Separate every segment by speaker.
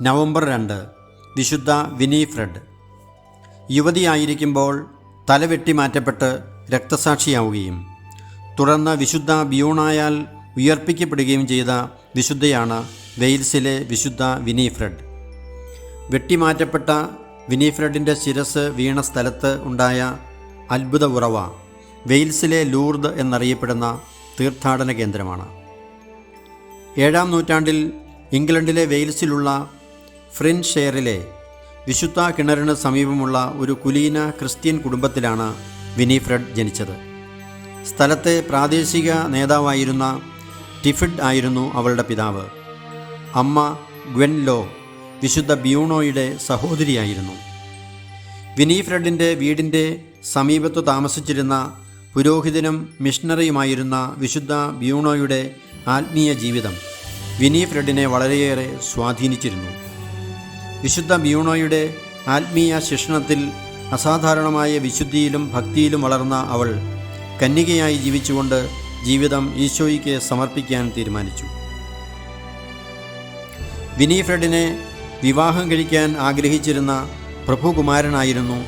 Speaker 1: November രണ്ട് വിശുദ്ധ വിനീഫ്രെഡ് യുവതിയായിരിക്കുമ്പോൾ തല വെട്ടിമാറ്റപ്പെട്ട് രക്തസാക്ഷിയാവുകയും തുടർന്ന് വിശുദ്ധ ബിയൂണായാൽ ഉയർപ്പിക്കപ്പെടുകയും ചെയ്ത വിശുദ്ധയാണ് വെയിൽസിലെ വിശുദ്ധ വിനീഫ്രെഡ് വെട്ടിമാറ്റപ്പെട്ട വിനീഫ്രെഡിന്റെ ശിരസ് വീണ സ്ഥലത്ത് ഉണ്ടായ അത്ഭുത ഉറവ വെയിൽസിലെ ലൂർദ് എന്നറിയപ്പെടുന്ന തീർത്ഥാടന കേന്ദ്രമാണ്. ഏഴാം നൂറ്റാണ്ടിൽ ഇംഗ്ലണ്ടിലെ വെയിൽസിലുള്ള ഫ്രിൻഷെയറിലെ വിശുദ്ധ കിണറിന് സമീപമുള്ള ഒരു കുലീന ക്രിസ്ത്യൻ കുടുംബത്തിലാണ് വിനിഫ്രഡ് ജനിച്ചത്. സ്ഥലത്തെ പ്രാദേശിക നേതാവായിരുന്ന ടിഫിഡ് ആയിരുന്നു അവളുടെ പിതാവ്. അമ്മ ഗ്വെൻലോ വിശുദ്ധ ബ്യൂണോയുടെ സഹോദരിയായിരുന്നു. വിനീഫ്രെഡിന്റെ വീടിന്റെ സമീപത്ത് താമസിച്ചിരുന്ന പുരോഹിതനും മിഷണറിയുമായിരുന്ന വിശുദ്ധ ബ്യൂണോയുടെ ആത്മീയ ജീവിതം വിനീഫ്രെഡിനെ വളരെയേറെ സ്വാധീനിച്ചിരുന്നു. വിശുദ്ധ ബ്യൂണോയുടെ ആത്മീയ ശിക്ഷണത്തിൽ അസാധാരണമായ വിശുദ്ധിയിലും ഭക്തിയിലും വളർന്ന അവൾ കന്യകയായി ജീവിച്ചുകൊണ്ട് ജീവിതം ഈശോയ്ക്ക് സമർപ്പിക്കാൻ തീരുമാനിച്ചു. വിനീഫ്രെഡിനെ വിവാഹം കഴിക്കാൻ ആഗ്രഹിച്ചിരുന്ന പ്രഭുകുമാരനായിരുന്നു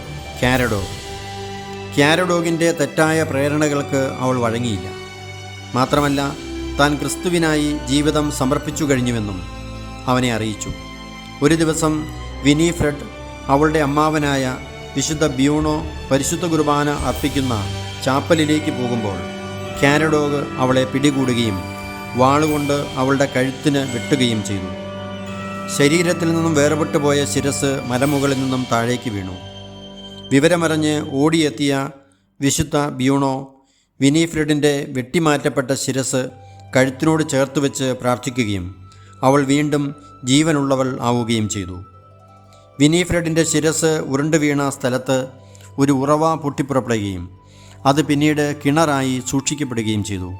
Speaker 1: ക്യാരഡോഗ് ക്യാരഡോഗിന്റെ തെറ്റായ പ്രേരണകൾക്ക് അവൾ വഴങ്ങിയില്ല. മാത്രമല്ല താൻ ക്രിസ്തുവിനായി ജീവിതം സമർപ്പിച്ചു കഴിഞ്ഞുവെന്നും അവനെ അറിയിച്ചു. ഒരു ദിവസം വിനീഫ്രെഡ് അവളുടെ അമ്മാവനായ വിശുദ്ധ ബ്യൂണോ പരിശുദ്ധ കുർബാന അർപ്പിക്കുന്ന ചാപ്പലിലേക്ക് പോകുമ്പോൾ കാനഡോഗ് അവളെ പിടികൂടുകയും വാളുകൊണ്ട് അവളുടെ കഴുത്തിന് വെട്ടുകയും ചെയ്തു. ശരീരത്തിൽ നിന്നും വേർപെട്ടു പോയ ശിരസ് മലമുകളിൽ നിന്നും താഴേക്ക് വീണു. വിവരമറിഞ്ഞ് ഓടിയെത്തിയ വിശുദ്ധ ബ്യൂണോ വിനീഫ്രെഡിന്റെ വെട്ടിമാറ്റപ്പെട്ട ശിരസ് കഴുത്തിനോട് ചേർത്ത് വെച്ച് പ്രാർത്ഥിക്കുകയും അവൾ വീണ്ടും ജീവനുള്ളവൾ ആവുകയും ചെയ്തു. വിനീഫ്രെഡിന്റെ ശിരസ് ഉരുണ്ടു വീണ സ്ഥലത്ത് ഒരു ഉറവ പൊട്ടിപ്പുറപ്പെടുകയും അത് പിന്നീട് കിണറായി സൂക്ഷിക്കപ്പെടുകയും ചെയ്തു.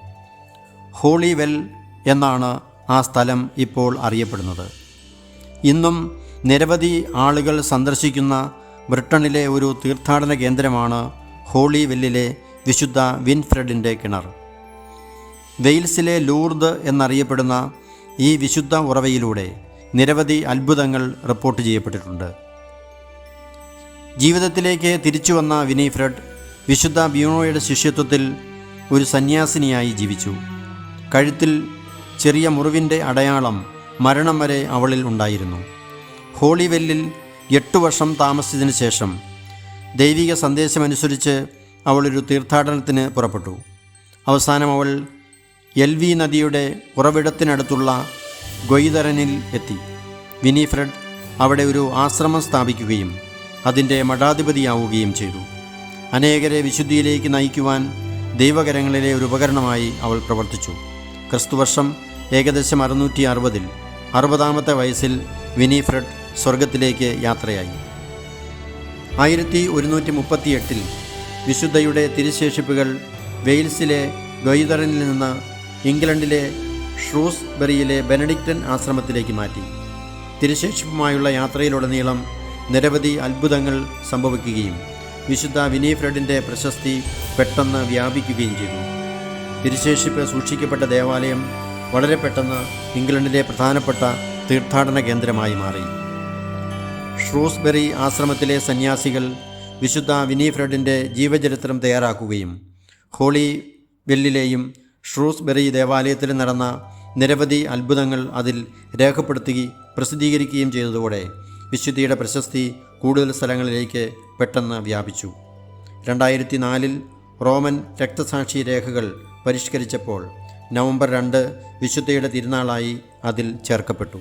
Speaker 1: ഹോളി വെൽ എന്നാണ് ആ സ്ഥലം ഇപ്പോൾ അറിയപ്പെടുന്നത്. ഇന്നും നിരവധി ആളുകൾ സന്ദർശിക്കുന്ന ബ്രിട്ടനിലെ ഒരു തീർത്ഥാടന കേന്ദ്രമാണ് ഹോളി വെല്ലിലെ വിശുദ്ധ വിൻഫ്രെഡിന്റെ കിണർ. വെയിൽസിലെ ലൂർദ് എന്നറിയപ്പെടുന്ന ഈ വിശുദ്ധ ഉറവയിലൂടെ നിരവധി അത്ഭുതങ്ങൾ റിപ്പോർട്ട് ചെയ്യപ്പെട്ടിട്ടുണ്ട്. ജീവിതത്തിലേക്ക് തിരിച്ചു വന്ന വിനീഫ്രെഡ് വിശുദ്ധ ബ്യൂണോയുടെ ശിഷ്യത്വത്തിൽ ഒരു സന്യാസിനിയായി ജീവിച്ചു. കഴുത്തിൽ ചെറിയ മുറിവിന്റെ അടയാളം മരണം വരെ അവളിൽ ഉണ്ടായിരുന്നു. ഹോളിവെല്ലിൽ എട്ടു വർഷം താമസിച്ചതിന് ശേഷം ദൈവിക സന്ദേശമനുസരിച്ച് അവളൊരു തീർത്ഥാടനത്തിന് പുറപ്പെട്ടു. അവസാനം അവൾ എൽ വി നദിയുടെ ഉറവിടത്തിനടുത്തുള്ള ഗൊയ്തരനിൽ എത്തി. വിനീഫ്രഡ് അവിടെ ഒരു ആശ്രമം സ്ഥാപിക്കുകയും അതിന്റെ മഠാധിപതിയാവുകയും ചെയ്തു. അനേകരെ വിശുദ്ധിയിലേക്ക് നയിക്കുവാൻ ദൈവകരങ്ങളിലെ ഒരു ഉപകരണമായി അവൾ പ്രവർത്തിച്ചു. ക്രിസ്തുവർഷം ഏകദേശം അറുന്നൂറ്റി അറുപതിൽ അറുപതാമത്തെ വയസ്സിൽ വിനീഫ്രഡ് സ്വർഗത്തിലേക്ക് യാത്രയായി. ആയിരത്തി ഒരുന്നൂറ്റി മുപ്പത്തിയെട്ടിൽ വിശുദ്ധയുടെ തിരുശേഷിപ്പുകൾ വെയിൽസിലെ ഗൊയ്തറിനിൽ നിന്ന് ഇംഗ്ലണ്ടിലെ ഷ്രൂസ്ബെറിയിലെ ബെനഡിക്റ്റൻ ആശ്രമത്തിലേക്ക് മാറ്റി. തിരുശേഷിപ്പുമായുള്ള യാത്രയിലുടനീളം നിരവധി അത്ഭുതങ്ങൾ സംഭവിക്കുകയും വിശുദ്ധ വിനീഫ്രഡിന്റെ പ്രശസ്തി പെട്ടെന്ന് വ്യാപിക്കുകയും ചെയ്തു. തിരുശേഷിപ്പ് സൂക്ഷിക്കപ്പെട്ട ദേവാലയം വളരെ പെട്ടെന്ന് ഇംഗ്ലണ്ടിലെ പ്രധാനപ്പെട്ട തീർത്ഥാടന കേന്ദ്രമായി മാറി. ഷ്രൂസ്ബെറി ആശ്രമത്തിലെ സന്യാസികൾ വിശുദ്ധ വിനീഫ്രഡിന്റെ ജീവചരിത്രം തയ്യാറാക്കുകയും ഹോളി വെല്ലിലെയും ഷ്രൂസ്ബെറി ദേവാലയത്തിൽ നടന്ന നിരവധി അത്ഭുതങ്ങൾ അതിൽ രേഖപ്പെടുത്തുകയും പ്രസിദ്ധീകരിക്കുകയും ചെയ്തതോടെ വിശുദ്ധിയുടെ പ്രശസ്തി കൂടുതൽ സ്ഥലങ്ങളിലേക്ക് പെട്ടെന്ന് വ്യാപിച്ചു. രണ്ടായിരത്തി നാലിൽ റോമൻ രക്തസാക്ഷി രേഖകൾ പരിഷ്കരിച്ചപ്പോൾ നവംബർ രണ്ട് വിശുദ്ധയുടെ തിരുനാളായി അതിൽ ചേർക്കപ്പെട്ടു.